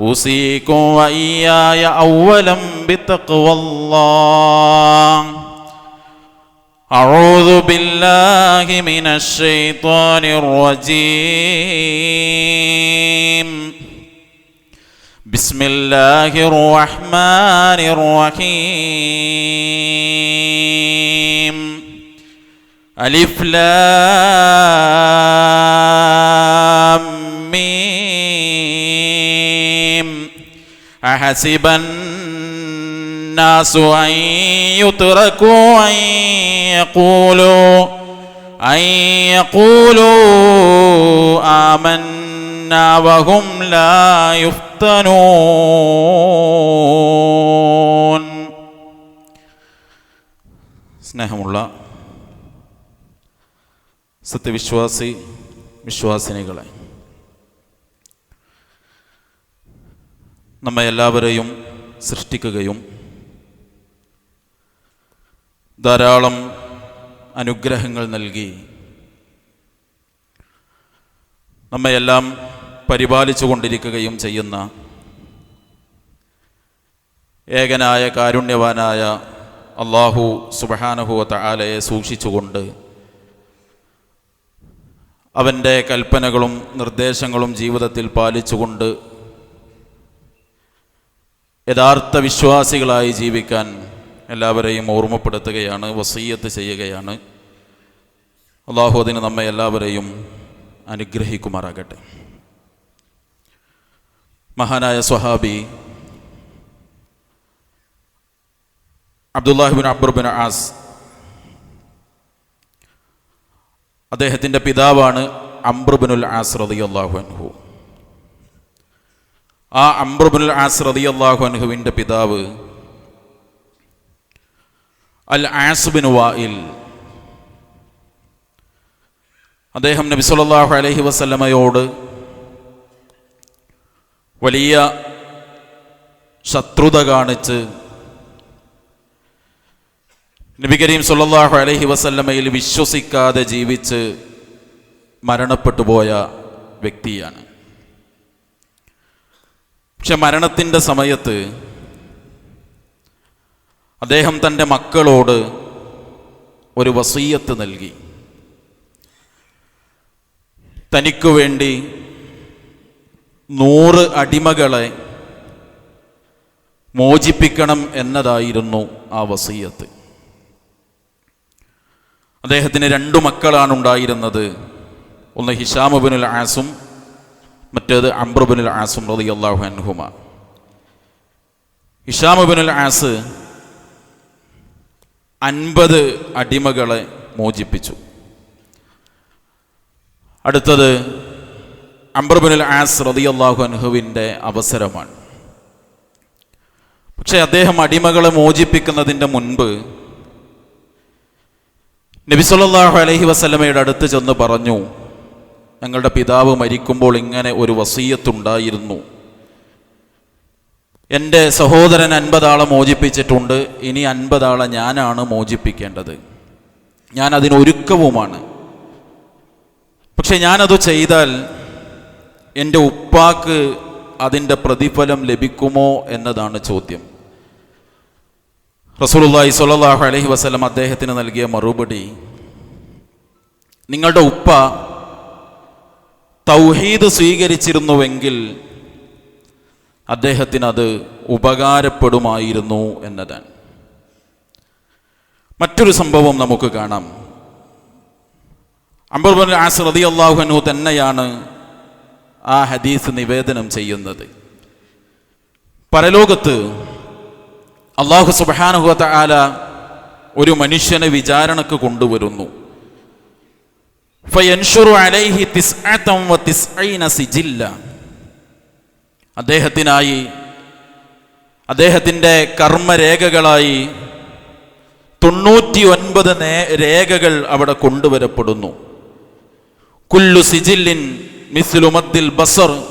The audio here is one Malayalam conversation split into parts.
أوصيكم وإياي أولا بتقوى الله. أعوذ بالله من الشيطان الرجيم. بسم الله الرحمن الرحيم. ألف لام ميم. أحسب الناس أن يتركوا أن يقولوا أن يقولوا آمنا وهم لا يفتنون സ്നേഹമുള്ള സത്യവിശ്വാസി വിശ്വാസിനികളെ നമ്മെ എല്ലാവരെയും സൃഷ്ടിക്കുകയും ധാരാളം അനുഗ്രഹങ്ങൾ നൽകി നമ്മയെല്ലാം പരിപാലിച്ചു കൊണ്ടിരിക്കുകയും ചെയ്യുന്ന ഏകനായ കാരുണ്യവാനായ അള്ളാഹു സുബഹാനഹുവ ആലയെ സൂക്ഷിച്ചുകൊണ്ട് അവന്റെ കൽപ്പനകളും നിർദ്ദേശങ്ങളും ജീവിതത്തിൽ പാലിച്ചുകൊണ്ട് യഥാർത്ഥ വിശ്വാസികളായി ജീവിക്കാൻ എല്ലാവരെയും ഓർമ്മപ്പെടുത്തുകയാണ് വസീയത്ത് ചെയ്യുകയാണ്. അള്ളാഹു അതിന് നമ്മെ എല്ലാവരെയും അനുഗ്രഹിക്കുമാറാകട്ടെ. മഹാനായ സ്വഹാബി അബ്ദുല്ലാഹിബിൻ അബ്ബർബിൻ ആസ് അദ്ദേഹത്തിന്റെ പിതാവാണ് അംബ്രുബിനുൽ ആസ് റതിയല്ലാഹു അൻഹു. ആ അംബ്രബുൽ ആസ് റതിയല്ലാഹു അൻഹുവിന്റെ പിതാവ് അൽ ആസുബിൻ വായിൽ. അദ്ദേഹം നബി അലൈഹി വസല്ലമയോട് വലിയ ശത്രുത കാണിച്ച് നബി കരീം സല്ലല്ലാഹു അലഹി വസല്ലമയിൽ വിശ്വസിക്കാതെ ജീവിച്ച് മരണപ്പെട്ടു പോയ വ്യക്തിയാണ്. പക്ഷെ മരണത്തിന്റെ സമയത്ത് അദ്ദേഹം തന്റെ മക്കളോട് ഒരു വസീയത്ത് നൽകി. തനിക്കു വേണ്ടി നൂറ് അടിമകളെ മോചിപ്പിക്കണം എന്നതായിരുന്നു ആ വസീയത്ത്. അദ്ദേഹത്തിന് രണ്ടു മക്കളാണ് ഉണ്ടായിരുന്നത് ഒന്ന് ഹിഷാമുബിനുൽ ആസും മറ്റേത് അംബ്രബിനുൽ ആസും റതി അള്ളാഹു അൻഹുമ ഇഷാമുബിനുൽ ആസ് അൻപത് അടിമകളെ മോചിപ്പിച്ചു. അടുത്തത് അംബ്രബിനുൽ ആസ് റതി അള്ളാഹു അൻഹുവിന്റെ അവസരമാണ്. പക്ഷേ അദ്ദേഹം അടിമകളെ മോചിപ്പിക്കുന്നതിന്റെ മുൻപ് നബിസ്വല്ലാഹു അലഹി വസ്ലമയുടെ അടുത്ത് ചെന്ന് പറഞ്ഞു ഞങ്ങളുടെ പിതാവ് മരിക്കുമ്പോൾ ഇങ്ങനെ ഒരു വസീയത്തുണ്ടായിരുന്നു. എന്റെ സഹോദരൻ അൻപതാളെ മോചിപ്പിച്ചിട്ടുണ്ട്. ഇനി അൻപതാളെ ഞാനാണ് മോചിപ്പിക്കേണ്ടത്. ഞാൻ അതിനൊരുക്കവുമാണ് പക്ഷെ ഞാനത് ചെയ്താൽ എന്റെ ഉപ്പാക്ക് അതിന്റെ പ്രതിഫലം ലഭിക്കുമോ എന്നതാണ് ചോദ്യം. റസൂലുള്ളാഹി സ്വല്ലല്ലാഹു അലൈഹി വസല്ലം അദ്ദേഹത്തിന് നൽകിയ മറുപടി നിങ്ങളുടെ ഉപ്പ തൗഹീദ് സ്വീകരിച്ചിരുന്നുവെങ്കിൽ അദ്ദേഹത്തിന് അത് ഉപകാരപ്പെടുമായിരുന്നു എന്നതാണ്. മറ്റൊരു സംഭവം നമുക്ക് കാണാം. അംബർബൻ ആസ് റതി അള്ളാഹുനു തന്നെയാണ് ആ ഹദീസ് നിവേദനം ചെയ്യുന്നത്. പരലോകത്ത് അള്ളാഹു സുബാനുഹത്ത ആല ഒരു മനുഷ്യനെ വിചാരണക്ക് കൊണ്ടുവരുന്നു. അദ്ദേഹത്തിനായി അദ്ദേഹത്തിന്റെ കർമ്മരേഖകളായി തൊണ്ണൂറ്റി ഒൻപത് രേഖകൾ അവിടെ കൊണ്ടുവരപ്പെടുന്നു. കുല്ലു സിജില്ലിൻ മിസ്ലുമദ്ദിൽ ബസർ.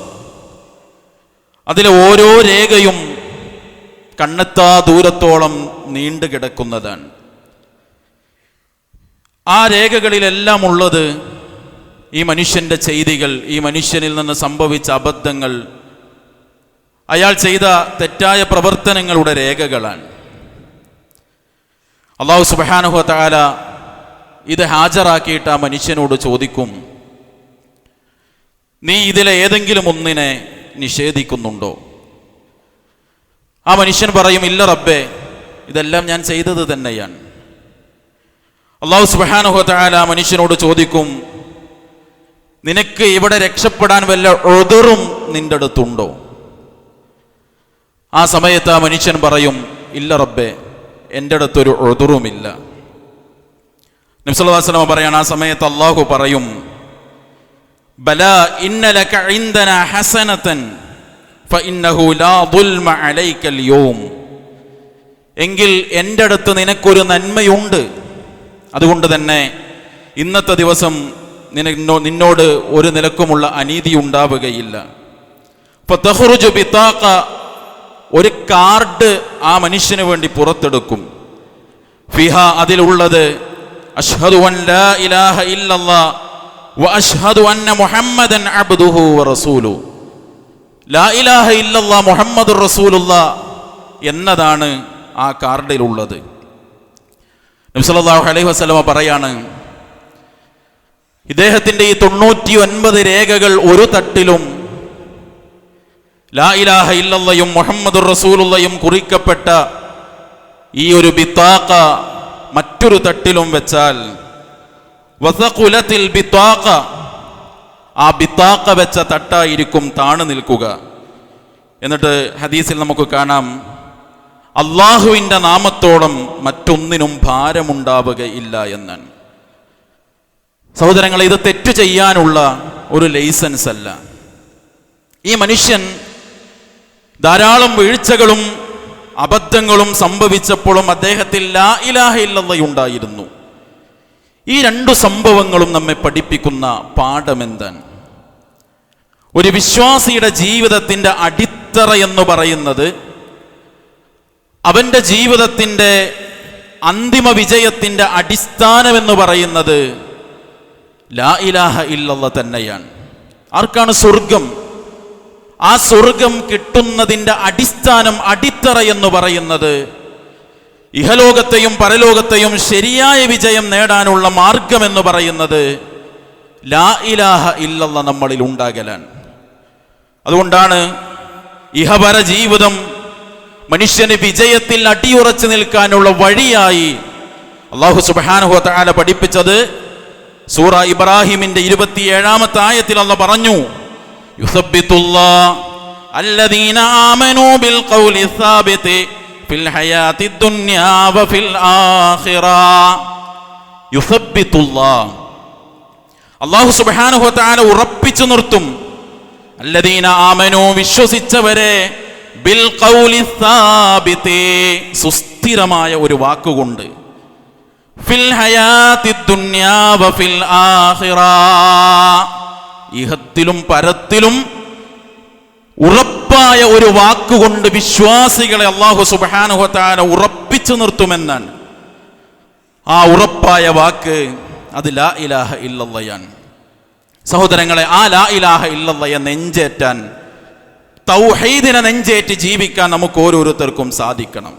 അതിലെ ഓരോ രേഖയും കണ്ണെത്താ ദൂരത്തോളം നീണ്ടു കിടക്കുന്നതാണ് ആ രേഖകളിലെല്ലാം ഉള്ളത് ഈ മനുഷ്യന്റെ ചെയ്തികൾ ഈ മനുഷ്യനിൽ നിന്ന് സംഭവിച്ച അബദ്ധങ്ങൾ അയാൾ ചെയ്ത തെറ്റായ പ്രവർത്തനങ്ങളുടെ രേഖകളാണ്. അള്ളാഹു സുബാനുഹ താല ഇത് ഹാജരാക്കിയിട്ട് ആ മനുഷ്യനോട് ചോദിക്കും നീ ഇതിലെ ഏതെങ്കിലും ഒന്നിനെ നിഷേധിക്കുന്നുണ്ടോ? ആ മനുഷ്യൻ പറയും ഇല്ല റബ്ബേ ഇതെല്ലാം ഞാൻ ചെയ്തത് തന്നെയാണ്. അള്ളാഹു സുബാനുഹത്തായാല മനുഷ്യനോട് ചോദിക്കും നിനക്ക് ഇവിടെ രക്ഷപ്പെടാൻ വല്ല ഒതിറും നിന്റെ അടുത്തുണ്ടോ? ആ സമയത്ത് ആ മനുഷ്യൻ പറയും ഇല്ല റബ്ബേ എന്റെ അടുത്തൊരു ഒതിറുമില്ല നബ്സല്ലാസ്ലമ പറയാണ് ആ സമയത്ത് അള്ളാഹു പറയും ബല ഇന്നലക കഴിന്തന ഹസനത്തൻ എങ്കിൽ എന്റെ അടുത്ത് നിനക്കൊരു നന്മയുണ്ട്. അതുകൊണ്ട് തന്നെ ഇന്നത്തെ ദിവസം നിന്നോ നിന്നോട് ഒരു നിലക്കുമുള്ള അനീതി ഉണ്ടാവുകയില്ല. ഫതഖ്റുജു ബിതാഖ ഒരു കാർഡ് ആ മനുഷ്യന് വേണ്ടി പുറത്തെടുക്കും. ഫിഹ അതിലുള്ളത് അഷ്ഹദു അൻ ലാ ഇലാഹ വ അഷ്ഹദു മുഹമ്മദൻ വ റസൂലു. ലാ ഇലാഹ റസൂലുള്ള എന്നതാണ് ആ കാർഡിലുള്ളത്. നബി സല്ലല്ലാഹു അലൈഹി വസ്ലമ പറയാണ് ഇദ്ദേഹത്തിന്റെ ഈ തൊണ്ണൂറ്റി ഒൻപത് രേഖകൾ ഒരു തട്ടിലും ലാ ഇലാഹ ഇല്ലയും മുഹമ്മദ് റസൂലുള്ളയും കുറിക്കപ്പെട്ട ഈ ഒരു ബിത്താക്ക മറ്റൊരു തട്ടിലും വെച്ചാൽ വസകുലത്തിൽ ബിത്താക്ക ആ ബിത്താക്ക വെച്ച തട്ടായിരിക്കും താണു നിൽക്കുക. എന്നിട്ട് ഹദീസിൽ നമുക്ക് കാണാം അള്ളാഹുവിന്റെ നാമത്തോളം മറ്റൊന്നിനും ഭാരമുണ്ടാവുകയില്ല എന്നാണ്. സഹോദരങ്ങളെ ഇത് തെറ്റ് ചെയ്യാനുള്ള ഒരു ലൈസൻസ് അല്ല. ഈ മനുഷ്യൻ ധാരാളം വീഴ്ചകളും അബദ്ധങ്ങളും സംഭവിച്ചപ്പോഴും അദ്ദേഹത്തിൽ ലാ ഇലാഹ ഇല്ലല്ലയുണ്ടായിരുന്നു ഈ രണ്ടു സംഭവങ്ങളും നമ്മെ പഠിപ്പിക്കുന്ന പാഠമെന്താണ് ഒരു വിശ്വാസിയുടെ ജീവിതത്തിന്റെ അടിത്തറ എന്ന് പറയുന്നത് അവന്റെ ജീവിതത്തിന്റെ അന്തിമ വിജയത്തിന്റെ അടിസ്ഥാനമെന്ന് പറയുന്നത് ലാ ഇലാഹ ഇല്ലല്ല തന്നെയാണ്. ആർക്കാണ് സ്വർഗം? ആ സ്വർഗം കിട്ടുന്നതിന്റെ അടിസ്ഥാനം അടിത്തറ എന്ന് പറയുന്നത് ഇഹലോകത്തെയും പരലോകത്തെയും ശരിയായ വിജയം നേടാനുള്ള മാർഗം എന്ന് പറയുന്നത് ലാ ഇലാഹ ഇല്ലല്ല നമ്മളിൽ ഉണ്ടാകലാണ്. അതുകൊണ്ടാണ് ഇഹപര ജീവിതം മനുഷ്യന് വിജയത്തിൽ അടിയുറച്ചു നിൽക്കാനുള്ള വഴിയായി അള്ളാഹു സുബാനുഹു താല പഠിപ്പിച്ചത്. സൂറ ഇബ്രാഹിമിന്റെ ഇരുപത്തിയേഴാമത്തെ ആയത്തിൽ അള്ള പറഞ്ഞു അള്ളാഹു സുബാനുഹു താല ഉറപ്പിച്ചു നിർത്തും അല്ലദീന ആമനു വിശ്വസിച്ചവരെ സുസ്ഥിരമായ ഒരു വാക്കുകൊണ്ട്. ഫിൽ ഫിൽ ആഹിറ ഇഹത്തിലും പരത്തിലും ഉറപ്പായ ഒരു വാക്കുകൊണ്ട് വിശ്വാസികളെ അള്ളാഹു സുബാനുഹത്താന ഉറപ്പിച്ചു നിർത്തുമെന്നാണ്. ആ ഉറപ്പായ വാക്ക് അത് ലാ ഇലാഹ ഇല്ലല്ലയാണ്. സഹോദരങ്ങളെ ആ ലാ ഇലാഹ ഇല്ലയ നെഞ്ചേറ്റാൻ തൗഹീദിനെ നെഞ്ചേറ്റ് ജീവിക്കാൻ നമുക്ക് ഓരോരുത്തർക്കും സാധിക്കണം.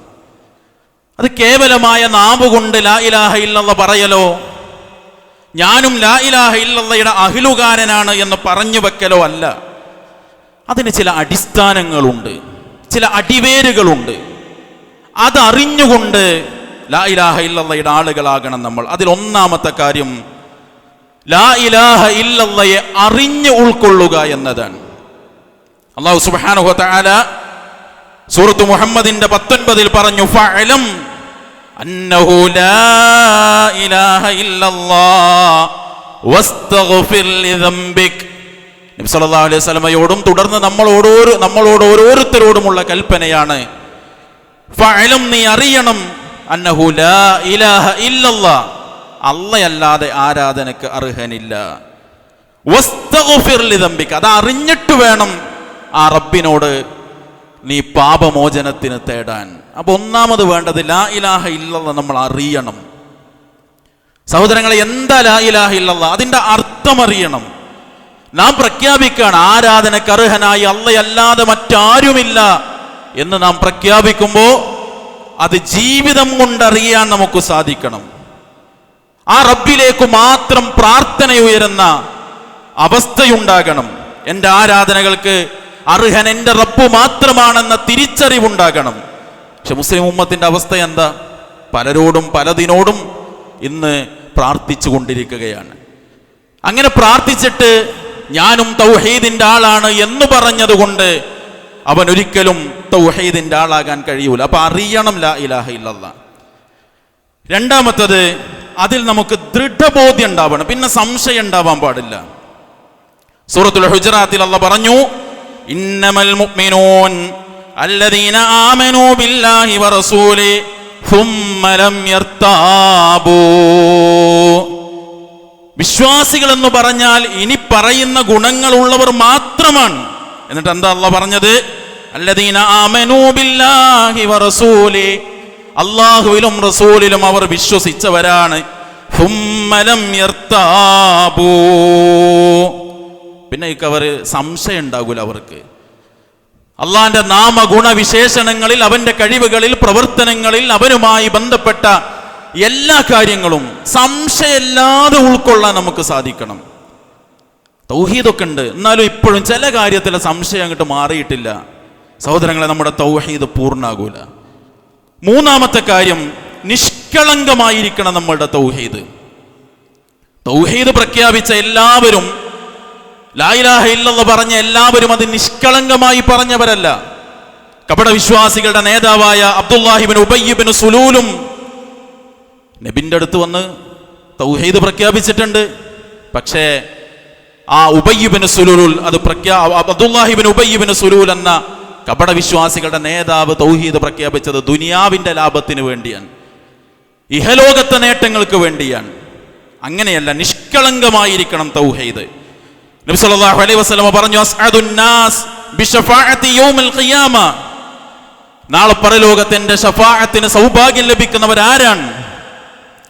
അത് കേവലമായ നാവുകൊണ്ട് ലാ ഇലാഹ ഇല്ലെന്ന് പറയലോ? ഞാനും ലാ ഇലാഹ ഇല്ലയുടെ അഹിലുകാരനാണ് എന്ന് പറഞ്ഞു വെക്കലോ അല്ല. അതിന് ചില അടിസ്ഥാനങ്ങളുണ്ട് ചില അടിവേരുകളുണ്ട്. അതറിഞ്ഞുകൊണ്ട് ലാ ഇലാഹ ഇല്ലയുടെ ആളുകളാകണം നമ്മൾ. അതിൽ ഒന്നാമത്തെ കാര്യം ലാ ഇലാഹ ഇല്ലയെ അറിഞ്ഞു ഉൾക്കൊള്ളുക എന്നതാണ്. അള്ളാഹു സുബ്ഹാനഹു വതആല സൂറത്ത് മുഹമ്മദിന്റെ പത്തൊൻപതിൽ പറഞ്ഞു ഫഅലം അന്നഹു ലാ ഇലാഹ ഇല്ലല്ലാഹ് നബി അലൈഹി വസല്ലമയോടും തുടർന്ന് നമ്മളോട് നമ്മളോട് ഓരോരുത്തരോടുമുള്ള കൽപ്പനയാണ് ഫഅലം നീ അറിയണം അന്നഹു ലാ ഇലാഹ ഇല്ലല്ലാഹ്. അല്ലയല്ലാതെ ആരാധനക്ക് അർഹനില്ല. വസ്തഗ്ഫിർ അത് അറിഞ്ഞിട്ട് വേണം ആ റബ്ബിനോട് നീ പാപമോചനത്തിന് തേടാൻ. അപ്പൊ ഒന്നാമത് വേണ്ടത് ലാ ഇലാഹ ഇല്ലല്ല നമ്മൾ അറിയണം. സഹോദരങ്ങളെ എന്താ ലാ ഇലാഹ ഇല്ലല്ല? അതിന്റെ അർത്ഥം അറിയണം. നാം പ്രഖ്യാപിക്കുകയാണ് ആരാധനക്ക് അർഹനായി അല്ലയല്ലാതെ മറ്റാരുമില്ല എന്ന് നാം പ്രഖ്യാപിക്കുമ്പോൾ അത് ജീവിതം കൊണ്ടറിയാൻ നമുക്ക് സാധിക്കണം. ആ റബ്ബിലേക്ക് മാത്രം പ്രാർത്ഥന ഉയരുന്ന അവസ്ഥയുണ്ടാകണം. എന്റെ ആരാധനകൾക്ക് അർഹൻ എന്റെ റബ്ബ് മാത്രമാണെന്ന തിരിച്ചറിവുണ്ടാകണം. പക്ഷെ മുസ്ലിം ഉമ്മത്തിന്റെ അവസ്ഥ എന്താ? പലരോടും പലതിനോടും ഇന്ന് പ്രാർത്ഥിച്ചു കൊണ്ടിരിക്കുകയാണ്. അങ്ങനെ പ്രാർത്ഥിച്ചിട്ട് ഞാനും തൗഹീദിന്റെ ആളാണ് എന്ന് പറഞ്ഞതുകൊണ്ട് അവൻ ഒരിക്കലും തൗഹീദിന്റെ ആളാകാൻ കഴിയൂല. അപ്പൊ അറിയണം ലാ ഇലാഹ ഇല്ലല്ല. രണ്ടാമത്തത് അതിൽ നമുക്ക് ദൃഢബോധ്യം ഉണ്ടാവണം. പിന്നെ സംശയം ഉണ്ടാവാൻ പാടില്ല. സൂറത്തുൽ ഹുജറാത്തിൽ അല്ല പറഞ്ഞു ഇന്നമൽ മുഅ്മിനൂൻ അല്ലദീന ആമനൂ ബില്ലാഹി വറസൂലി ثم ലം യർതാബൂ വിശ്വാസികൾ എന്ന് പറഞ്ഞാൽ ഇനി പറയുന്ന ഗുണങ്ങളുള്ളവർ മാത്രമാണ്. എന്നിട്ട് എന്താ അള്ള പറഞ്ഞത്? അല്ലദീന ആമനൂ ബില്ലാഹി വറസൂലി. അള്ളാഹുവിലും റസൂലിലും അവർ വിശ്വസിച്ചവരാണ്. ഹുമ്മലം യർതാബൂ പിന്നെ അവർ സംശയം ഉണ്ടാകൂല അവർക്ക്. അള്ളാന്റെ നാമഗുണവിശേഷണങ്ങളിൽ അവന്റെ കഴിവുകളിൽ പ്രവർത്തനങ്ങളിൽ അവനുമായി ബന്ധപ്പെട്ട എല്ലാ കാര്യങ്ങളും സംശയമില്ലാതെ ഉൾക്കൊള്ളാൻ നമുക്ക് സാധിക്കണം. തൗഹീദൊക്കെ ഉണ്ട്. എന്നാലും ഇപ്പോഴും ചില കാര്യത്തിൽ സംശയം അങ്ങോട്ട് മാറിയിട്ടില്ല. സഹോദരങ്ങളെ നമ്മുടെ തൗഹീദ് പൂർണാകൂല. മൂന്നാമത്തെ കാര്യം നിഷ്കളങ്കമായിരിക്കണം നമ്മളുടെ തൗഹീദ്. തൗഹീദ് പ്രഖ്യാപിച്ച എല്ലാവരും ലായിലാഹ ഇല്ലെന്ന് പറഞ്ഞ എല്ലാവരും അത് നിഷ്കളങ്കമായി പറഞ്ഞവരല്ല. കപട വിശ്വാസികളുടെ നേതാവായ അബ്ദുല്ലാഹിബിൻ ഉബയ്യബിൻ സുലൂലും നബിന്റെ അടുത്ത് വന്ന് തൗഹീദ് പ്രഖ്യാപിച്ചിട്ടുണ്ട്. പക്ഷേ ആ ഉബയ്യബിന് സുലൂൽ അത് പ്രഖ്യാ അബ്ദുല്ലാഹിബിൻ ഉബയ്യബിന് സുലൂൽ എന്ന കപട വിശ്വാസികളുടെ നേതാവ് തൗഹീദ് പ്രഖ്യാപിച്ചത് ദുനിയാവിന്റെ ലാഭത്തിന് വേണ്ടിയാണ്. ഇഹലോകത്തെ നേട്ടങ്ങൾക്ക് വേണ്ടിയാണ്. അങ്ങനെയല്ല നിഷ്കളങ്കമായിരിക്കണം തൗഹീദ്. നബി സല്ലല്ലാഹു അലൈഹി വസല്ലമ പറഞ്ഞു അസ്അദുൻ നാസ് ബിശഫാഅത്തി യൗമിൽ ഖിയാമ. നാളെ പരലോകത്തിന്റെ ഷഫാഅത്തിന് സൗഭാഗ്യം ലഭിക്കുന്നവർ ആരാണ്?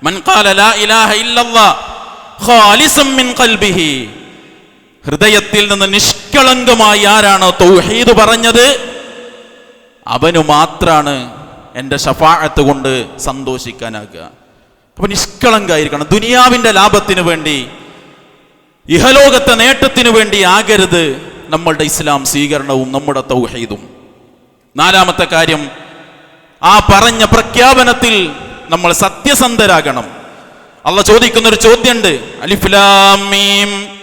മൻ ഖാല ലാ ഇലാഹ ഇല്ലല്ലാഹ് ഖാലിസൻ മിൻ ഖൽബിഹി. ഹൃദയത്തിൽ നിന്ന് നിഷ്കളങ്കമായി ആരാണോ തൗഹീദ് പറഞ്ഞത്? അവനു മാത്രാണ് എന്റെ ഷഫാഅത്ത് കൊണ്ട് സന്തോഷിക്കാനാകുക. അപ്പൊ നിഷ്കളങ്കായിരിക്കണം. ദുനിയാവിന്റെ ലാഭത്തിന് വേണ്ടി ഇഹലോകത്തെ നേട്ടത്തിന് വേണ്ടി ആകരുത് നമ്മളുടെ ഇസ്ലാം സ്വീകരണവും നമ്മുടെ തൗഹീദും. നാലാമത്തെ കാര്യം ആ പറഞ്ഞ പ്രഖ്യാപനത്തിൽ നമ്മൾ സത്യസന്ധരാകണം. അള്ള ചോദിക്കുന്ന ഒരു ചോദ്യമുണ്ട് അലിഫ്ലാമീം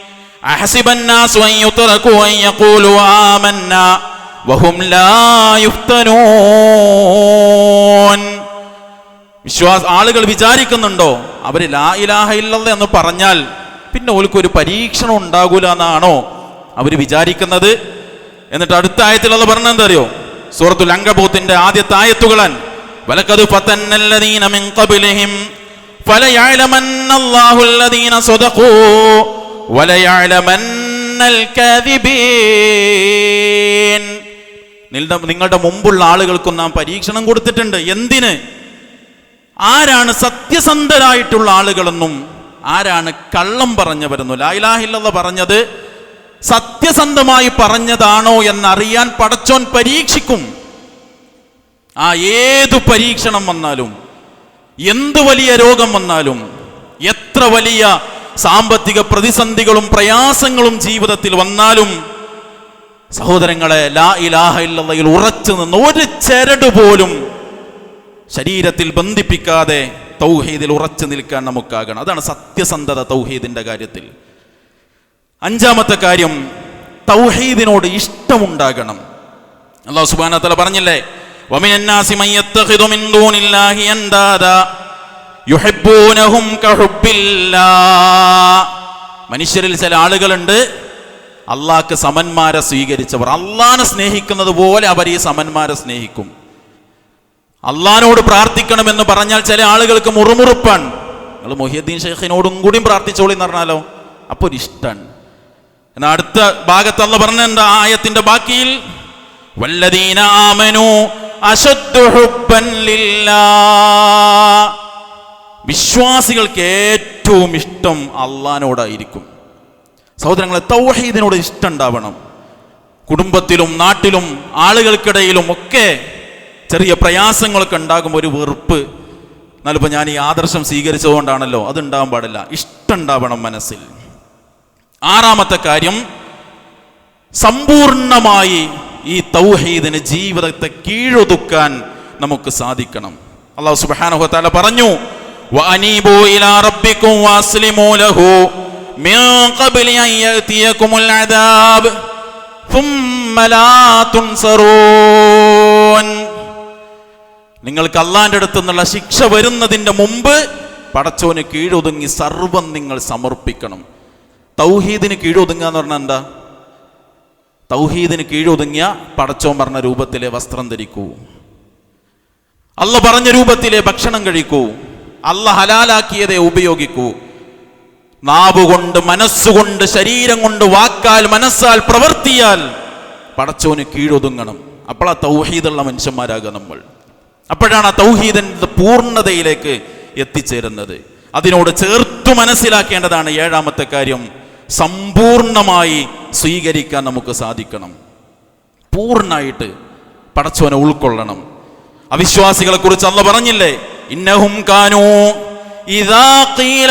വിശ്വാസ ആളുകൾ വിചാരിക്കുന്നുണ്ടോ? അവർ ലാ ഇലാഹ ഇല്ലല്ല എന്ന് പറഞ്ഞാൽ പിന്നെ ഓൽക്ക് ഒരു പരീക്ഷണം ഉണ്ടാകൂല എന്നാണോ അവർ വിചാരിക്കുന്നത്? എന്നിട്ട് അടുത്ത ആയത്തിൽ അത് പറഞ്ഞെന്താ അറിയോ സൂറത്തുൽ ആദ്യത്തെ ആയത്തുകളൻ വലക്കത് ഫതന്നല്ലദീന മിൻ നിങ്ങളുടെ മുമ്പുള്ള ആളുകൾക്കും നാം പരീക്ഷണം കൊടുത്തിട്ടുണ്ട്. എന്തിന്? ആരാണ് സത്യസന്ധരായിട്ടുള്ള ആളുകളെന്നും ആരാണ് കള്ളം പറഞ്ഞവരെന്നു? ലായിലാഹില്ല പറഞ്ഞത് സത്യസന്ധമായി പറഞ്ഞതാണോ എന്നറിയാൻ പടച്ചോൻ പരീക്ഷിക്കും. ആ ഏതു പരീക്ഷണം വന്നാലും എന്ത് വലിയ രോഗം വന്നാലും എത്ര വലിയ സാമ്പത്തിക പ്രതിസന്ധികളും പ്രയാസങ്ങളും ജീവിതത്തിൽ വന്നാലും സഹോദരങ്ങളെ ലാ ഇലാഹ ഇല്ലയിൽ ഉറച്ചു നിന്ന് ഒരു ചരട് പോലും ശരീരത്തിൽ ബന്ധിപ്പിക്കാതെ തൗഹീദിൽ ഉറച്ചു നിൽക്കാൻ നമുക്കാകണം. അതാണ് സത്യസന്ധത തൗഹീദിന്റെ കാര്യത്തിൽ. അഞ്ചാമത്തെ കാര്യം തൗഹീദിനോട് ഇഷ്ടമുണ്ടാകണം. അള്ളാഹു സുബാന തല പറഞ്ഞില്ലേ മനുഷ്യരിൽ ചില ആളുകളുണ്ട് അള്ളാഹ്ക്ക് സമന്മാരെ സ്വീകരിച്ചവർ. അള്ളാഹിനെ സ്നേഹിക്കുന്നത് പോലെ അവർ ഈ സമന്മാരെ സ്നേഹിക്കും. അള്ളഹാനോട് പ്രാർത്ഥിക്കണമെന്ന് പറഞ്ഞാൽ ചില ആളുകൾക്ക് മുറുമുറുപ്പാണ്. നിങ്ങൾ മൊഹിയദ്ദീൻ ഷെയ്ഖിനോടും കൂടിയും പ്രാർത്ഥിച്ചോളി എന്ന് പറഞ്ഞാലോ? അപ്പൊ ഒരു ഇഷ്ടാണ് എന്നാൽ അടുത്ത ഭാഗത്ത് അല്ല പറഞ്ഞ എന്താ? ആയത്തിന്റെ ബാക്കിയിൽ വിശ്വാസികൾക്ക് ഏറ്റവും ഇഷ്ടം അള്ളഹാനോടായിരിക്കും. സഹോദരങ്ങളെ തൗഹീദിനോട് ഇഷ്ടം ഉണ്ടാവണം. കുടുംബത്തിലും നാട്ടിലും ആളുകൾക്കിടയിലും ഒക്കെ ചെറിയ പ്രയാസങ്ങളൊക്കെ ഉണ്ടാകുമ്പോൾ ഒരു വെറുപ്പ്. എന്നാലിപ്പോൾ ഞാൻ ഈ ആദർശം സ്വീകരിച്ചതുകൊണ്ടാണല്ലോ അതുണ്ടാകാൻ പാടില്ല. ഇഷ്ടം ഉണ്ടാവണം മനസ്സിൽ. ആറാമത്തെ കാര്യം സമ്പൂർണമായി ഈ തൗഹീദിന് ജീവിതത്തെ കീഴൊതുക്കാൻ നമുക്ക് സാധിക്കണം. അള്ളാഹു സുബ്ഹാനഹു വതആല പറഞ്ഞു നിങ്ങൾക്ക് അള്ളാന്റെ അടുത്ത് നിന്നുള്ള ശിക്ഷ വരുന്നതിന്റെ മുമ്പ് പടച്ചോന് കീഴൊതുങ്ങി സർവം നിങ്ങൾ സമർപ്പിക്കണം. തൗഹീദിന് കീഴൊതുങ്ങുക എന്ന് പറഞ്ഞാൽ എന്താ? തൗഹീദിന് കീഴൊതുങ്ങിയ പടച്ചോൻ പറഞ്ഞ രൂപത്തിലെ വസ്ത്രം ധരിക്കൂ. അല്ല പറഞ്ഞ രൂപത്തിലെ ഭക്ഷണം കഴിക്കൂ. അല്ല ഹലാലാക്കിയതേ ഉപയോഗിക്കൂ. നാവുകൊണ്ട് മനസ്സുകൊണ്ട് ശരീരം കൊണ്ട് വാക്കാൽ മനസ്സാൽ പ്രവർത്തിയാൽ പടച്ചോന് കീഴൊതുങ്ങണം. അപ്പോൾ ആ തൗഹീദുള്ള മനുഷ്യന്മാരാകുക നമ്മൾ. അപ്പോഴാണ് ആ തൗഹീദിന്റെ പൂർണതയിലേക്ക് എത്തിച്ചേരുന്നത്. അതിനോട് ചേർത്തു മനസ്സിലാക്കേണ്ടതാണ് ഏഴാമത്തെ കാര്യം. സമ്പൂർണമായി സ്വീകരിക്കാൻ നമുക്ക് സാധിക്കണം. പൂർണമായിട്ട് പടച്ചവനെ ഉൾക്കൊള്ളണം. അവിശ്വാസികളെ കുറിച്ച് അന്ന് പറഞ്ഞില്ലേ? ഇന്നഹും കാനൂ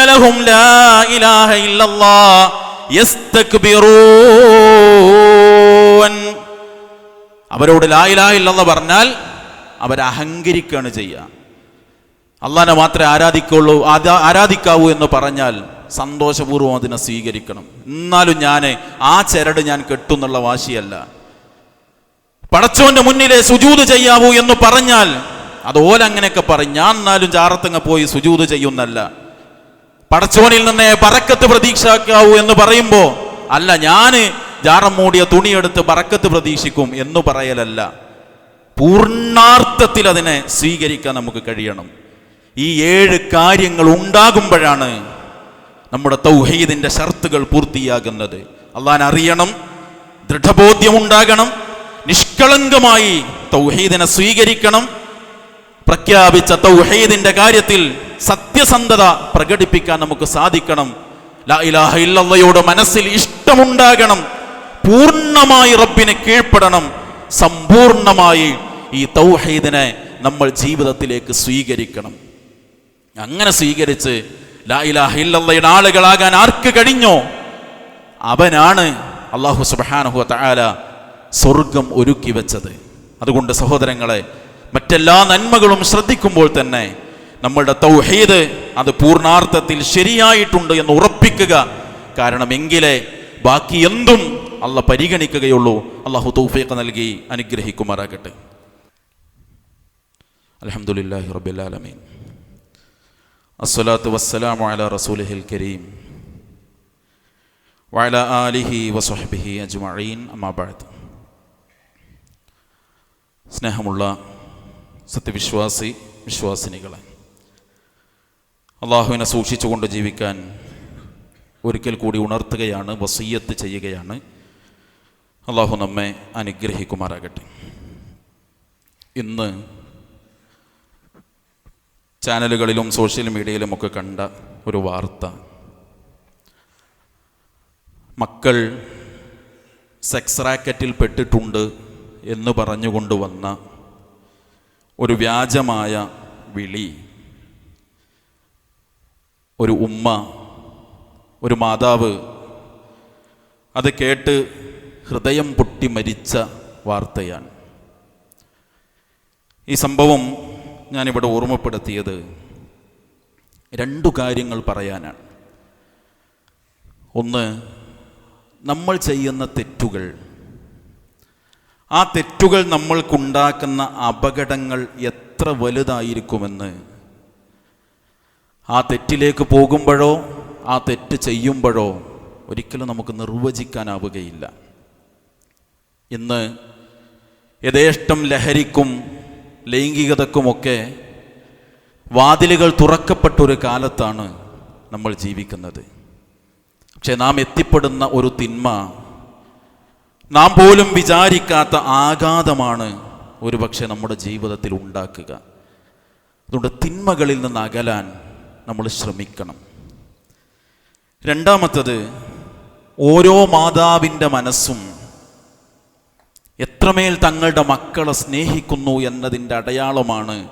ലഹും ലാ ഇലാഹ ഇല്ലല്ലാ യസ്തക്ബിറൂൻ. അവരോട് ലായിലായില്ലെന്ന് പറഞ്ഞാൽ അവർ അഹങ്കരിക്കുകയാണ് ചെയ്യുക. അള്ളാനെ മാത്രമേ ആരാധിക്കുള്ളൂ ആരാ- ആരാധിക്കാവൂ എന്ന് പറഞ്ഞാൽ സന്തോഷപൂർവം അതിനെ സ്വീകരിക്കണം. എന്നാലും ഞാൻ ആ ചരട് ഞാൻ കെട്ടുന്നുള്ള വാശിയല്ല. പടച്ചോന്റെ മുന്നിലെ സുജൂത് ചെയ്യാവൂ എന്ന് പറഞ്ഞാൽ അത് ഓലങ്ങനെയൊക്കെ പറയും. ഞാൻ എന്നാലും ചാറത്തങ്ങ പോയി സുജൂത് ചെയ്യുന്നല്ല. പടച്ചോനിൽ നിന്നേ പറക്കത്ത് പ്രതീക്ഷാക്കാവൂ എന്ന് പറയുമ്പോൾ അല്ല ഞാൻ ജാറം മൂടിയ തുണിയെടുത്ത് പറക്കത്ത് പ്രതീക്ഷിക്കും എന്ന് പറയലല്ല. പൂർണാർത്ഥത്തിൽ അതിനെ സ്വീകരിക്കാൻ നമുക്ക് കഴിയണം. ഈ ഏഴ് കാര്യങ്ങൾ ഉണ്ടാകുമ്പോഴാണ് നമ്മുടെ തൗഹീദിന്റെ ഷർത്തുകൾ പൂർത്തിയാകുന്നത്. അള്ളാൻ അറിയണം ദൃഢബോധ്യം ഉണ്ടാകണം നിഷ്കളങ്കമായി തൗഹീദിനെ സ്വീകരിക്കണം. പ്രഖ്യാപിച്ച തൗഹീദിന്റെ കാര്യത്തിൽ സത്യസന്ധത പ്രകടിപ്പിക്കാൻ നമുക്ക് സാധിക്കണം. ലാ ഇലാഹ മനസ്സിൽ ഇഷ്ടമുണ്ടാകണം. പൂർണമായി റബ്ബിനെ കീഴ്പ്പെടണം. സമ്പൂർണമായി ഈ തൗഹീദിനെ നമ്മൾ ജീവിതത്തിലേക്ക് സ്വീകരിക്കണം. അങ്ങനെ സ്വീകരിച്ച് ലാ ഇലാഹ ഇല്ലല്ലയുടെ ആളുകളാകാൻ ആർക്ക് കഴിഞ്ഞോ? അവനാണ് അള്ളാഹു സുബാനഹു തആല സ്വർഗം ഒരുക്കി വെച്ചത്. അതുകൊണ്ട് സഹോദരങ്ങളെ മറ്റെല്ലാ നന്മകളും ശ്രദ്ധിക്കുമ്പോൾ തന്നെ നമ്മളുടെ തൗഹീദ് അത് പൂർണാർത്ഥത്തിൽ ശരിയായിട്ടുണ്ട് എന്ന് ഉറപ്പിക്കുക. കാരണം എങ്കിലേ ബാക്കി എന്തും അല്ല പരിഗണിക്കുകയുള്ളൂ. അള്ളാഹു തൗഫീഖ് നൽകി അനുഗ്രഹിക്കുമാറാകട്ടെ. അലഹമുല്ലാഹി റബിലാലമീൻ അസ്സലാത്തു വസ്സലാമു അല റസൂലഹിൽ കരീം. വഅല ആലിഹി വസ്വഹ്ബിഹി അജ്മഈൻ അമ്മാ ബഅദ്. സ്നേഹമുള്ള സത്യവിശ്വാസി വിശ്വാസിനികളെ അള്ളാഹുവിനെ സൂക്ഷിച്ചുകൊണ്ട് ജീവിക്കാൻ ഒരിക്കൽ കൂടി ഉണർത്തുകയാണ് വസീയത്ത് ചെയ്യുകയാണ്. അള്ളാഹു നമ്മെ അനുഗ്രഹിക്കുമാറാകട്ടെ. ഇന്ന് ചാനലുകളിലും സോഷ്യൽ മീഡിയയിലും ഒക്കെ കണ്ട ഒരു വാർത്ത. മക്കൾ സെക്സ് റാക്കറ്റിൽ പെട്ടിട്ടുണ്ട് എന്ന് പറഞ്ഞുകൊണ്ട് വന്ന ഒരു വ്യാജമായ വിളി. ഒരു ഉമ്മ ഒരു മാതാവ് അത് കേട്ട് ഹൃദയം പൊട്ടി മരിച്ച വാർത്തയാണ്. ഈ സംഭവം ഞാനിവിടെ ഓർമ്മപ്പെടുത്തിയത് രണ്ടു കാര്യങ്ങൾ പറയാനാണ്. ഒന്ന് നമ്മൾ ചെയ്യുന്ന തെറ്റുകൾ. ആ തെറ്റുകൾ നമ്മൾക്കുണ്ടാക്കുന്ന അപകടങ്ങൾ എത്ര വലുതായിരിക്കുമെന്ന്. ആ തെറ്റിലേക്ക് പോകുമ്പോഴോ ആ തെറ്റ് ചെയ്യുമ്പോഴോ ഒരിക്കലും നമുക്ക് നിർവചിക്കാനാവുകയില്ല. ഇന്ന് യഥേഷ്ടം ലഹരിക്കും ലൈംഗികതക്കുമൊക്കെ വാതിലുകൾ തുറക്കപ്പെട്ട ഒരു കാലത്താണ് നമ്മൾ ജീവിക്കുന്നത്. പക്ഷെ നാം എത്തിപ്പെടുന്ന ഒരു തിന്മ നാം പോലും വിചാരിക്കാത്ത ആഘാതമാണ് ഒരുപക്ഷെ നമ്മുടെ ജീവിതത്തിൽ ഉണ്ടാക്കുക. അതുകൊണ്ട് തിന്മകളിൽ നിന്ന് അകലാൻ നമ്മൾ ശ്രമിക്കണം. രണ്ടാമത്തത് ഓരോ മാതാവിന്റെ മനസ്സും എത്രമേൽ തങ്ങളുടെ മക്കളെ സ്നേഹിക്കുന്നു എന്നതിന്റെ അടയാളമാണ്.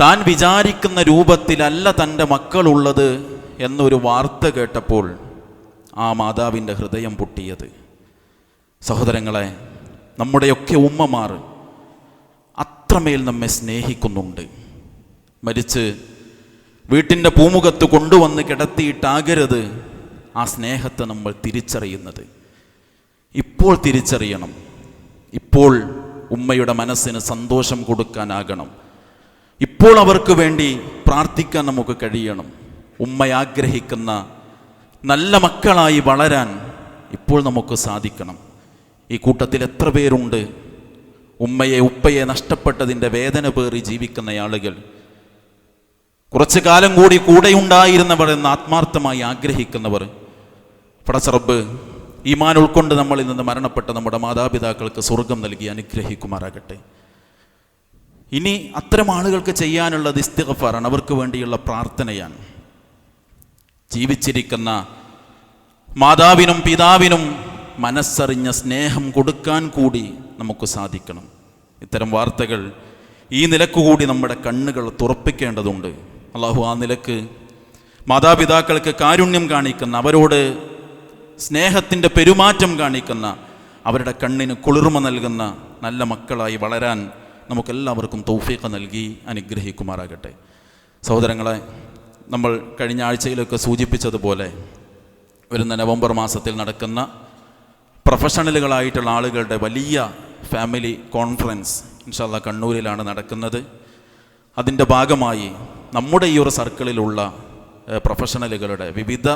താൻ വിചാരിക്കുന്ന രൂപത്തിലല്ല തന്റെ മക്കളുള്ളത് എന്നൊരു വാർത്ത കേട്ടപ്പോൾ ആ മാതാവിന്റെ ഹൃദയം പൊട്ടിയത്. സഹോദരങ്ങളെ നമ്മുടെയൊക്കെ ഉമ്മമാർ അത്രമേൽ നമ്മെ സ്നേഹിക്കുന്നുണ്ട്. മരിച്ച് വീട്ടിന്റെ പൂമുഖത്ത് കൊണ്ടുവന്ന് കിടത്തിയിട്ടാകരുത് ആ സ്നേഹത്തെ നമ്മൾ തിരിച്ചറിയുന്നത്. ഇപ്പോൾ തിരിച്ചറിയണം. ഇപ്പോൾ ഉമ്മയുടെ മനസ്സിന് സന്തോഷം കൊടുക്കാനാകണം. ഇപ്പോൾ അവർക്ക് വേണ്ടി പ്രാർത്ഥിക്കാൻ നമുക്ക് കഴിയണം. ഉമ്മ ആഗ്രഹിക്കുന്ന നല്ല മക്കളായി വളരാൻ ഇപ്പോൾ നമുക്ക് സാധിക്കണം. ഈ കൂട്ടത്തിൽ എത്ര പേരുണ്ട്? ഉമ്മയെ ഉപ്പയെ നഷ്ടപ്പെട്ടതിന്റെ വേദന പേറി ജീവിക്കുന്ന ആളുകൾ. കുറച്ചു കാലം കൂടി കൂടെയുണ്ടായിരുന്നവർ എന്ന് ആത്മാർത്ഥമായി ആഗ്രഹിക്കുന്നവർ. പടച്ചറബ് ഈമാൻ ഉൾക്കൊണ്ട് നമ്മളിൽ നിന്ന് മരണപ്പെട്ട നമ്മുടെ മാതാപിതാക്കൾക്ക് സ്വർഗം നൽകി അനുഗ്രഹിക്കുമാറാകട്ടെ. ഇനി അത്തരം ആളുകൾക്ക് ചെയ്യാനുള്ളത് ഇസ്തിഗഫാറാണ്. അവർക്ക് വേണ്ടിയുള്ള പ്രാർത്ഥനയാണ്. ജീവിച്ചിരിക്കുന്ന മാതാവിനും പിതാവിനും മനസ്സറിഞ്ഞ സ്നേഹം കൊടുക്കാൻ കൂടി നമുക്ക് സാധിക്കണം. ഇത്തരം വാർത്തകൾ ഈ നിലയ്ക്ക് കൂടി നമ്മുടെ കണ്ണുകൾ തുറപ്പിക്കേണ്ടതുണ്ട്. അള്ളാഹു ആ നിലയ്ക്ക് മാതാപിതാക്കൾക്ക് കാരുണ്യം കാണിക്കുന്ന അവരോട് സ്നേഹത്തിന്റെ പെരുമാറ്റം കാണിക്കുന്ന അവരുടെ കണ്ണിന് കുളിർമ നൽകുന്ന നല്ല മക്കളായി വളരാൻ നമുക്കെല്ലാവർക്കും തൗഫീഖ് നൽകി അനുഗ്രഹിക്കുമാറാകട്ടെ. സഹോദരങ്ങളെ നമ്മൾ കഴിഞ്ഞ ആഴ്ചയിലൊക്കെ സൂചിപ്പിച്ചതുപോലെ വരുന്ന നവംബർ മാസത്തിൽ നടക്കുന്ന പ്രൊഫഷണലുകളായിട്ടുള്ള ആളുകളുടെ വലിയ ഫാമിലി കോൺഫറൻസ് ഇൻഷാല്ല കണ്ണൂരിലാണ് നടക്കുന്നത്. അതിന്റെ ഭാഗമായി നമ്മുടെ ഈ ഒരു സർക്കിളിലുള്ള പ്രൊഫഷണലുകളുടെ വിവിധ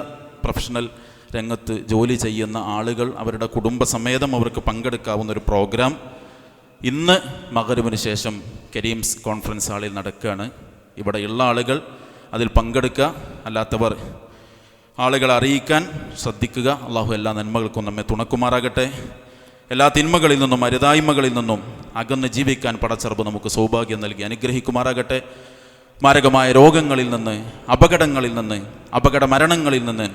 പ്രൊഫഷണൽ രംഗത്ത് ജോലി ചെയ്യുന്ന ആളുകൾ അവരുടെ കുടുംബസമേതം അവർക്ക് പങ്കെടുക്കാവുന്ന ഒരു പ്രോഗ്രാം. ഇന്ന് മകരുവിന് ശേഷം കരീംസ് കോൺഫറൻസ് ഹാളിൽ നടക്കുകയാണ്. ഇവിടെയുള്ള ആളുകൾ അതിൽ പങ്കെടുക്കുക അല്ലാത്തവർ ആളുകളെ അറിയിക്കാൻ ശ്രദ്ധിക്കുക. അള്ളാഹു എല്ലാ നന്മകൾക്കും നമ്മെ തുണക്കുമാറാകട്ടെ. എല്ലാ തിന്മകളിൽ നിന്നും അരുതായ്മകളിൽ നിന്നും അകന്ന് ജീവിക്കാൻ പടച്ചെറുപ്പ് നമുക്ക് സൗഭാഗ്യം നൽകി അനുഗ്രഹിക്കുമാറാകട്ടെ. മാരകമായ രോഗങ്ങളിൽ നിന്ന് അപകടങ്ങളിൽ നിന്ന് അപകട മരണങ്ങളിൽ നിന്ന്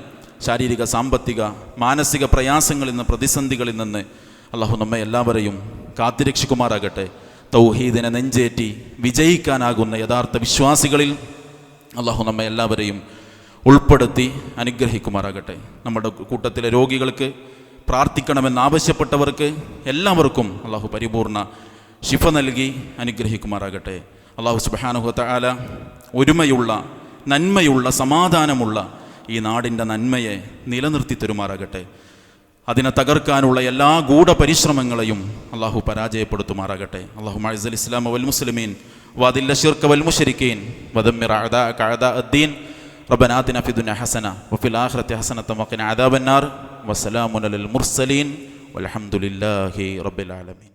ശാരീരിക സാമ്പത്തിക മാനസിക പ്രയാസങ്ങളിൽ നിന്ന് പ്രതിസന്ധികളിൽ നിന്ന് അള്ളാഹു നമ്മെ എല്ലാവരെയും കാത്തിരക്ഷിക്കുമാറാകട്ടെ. തൗഹീദിനെ നെഞ്ചേറ്റി വിജയിക്കാനാകുന്ന യഥാർത്ഥ വിശ്വാസികളിൽ അള്ളാഹു നമ്മെ എല്ലാവരെയും ഉൾപ്പെടുത്തി അനുഗ്രഹിക്കുമാറാകട്ടെ. നമ്മുടെ കൂട്ടത്തിലെ രോഗികൾക്ക് പ്രാർത്ഥിക്കണമെന്ന് ആവശ്യപ്പെട്ടവർക്ക് എല്ലാവർക്കും അള്ളാഹു പരിപൂർണ ശിഫ നൽകി അനുഗ്രഹിക്കുമാറാകട്ടെ. അള്ളാഹു സുബാനുഹത്ത ആല ഒരുമയുള്ള നന്മയുള്ള സമാധാനമുള്ള ഈ നാടിൻ്റെ നന്മയെ നിലനിർത്തി തരുമാറാകട്ടെ അതിനെ തകർക്കാനുള്ള എല്ലാ ഗൂഢപരിശ്രമങ്ങളെയും അള്ളാഹു പരാജയപ്പെടുത്തുമാറാകട്ടെ അള്ളാഹു മൈസൽ ഇസ്ലാം വൽ മുസ്ലിമീൻ വാദില്ല ഷിർക്ക് വൽ മുഷരിക്കീൻ വദമ്മിർ അഅദാഅക അഅദാ അദ്ദീൻ ربنا آتنا في الدنيا حسنة وفي الآخرة حسنة وقنا عذاب النار وسلام على المرسلين والحمد لله رب العالمين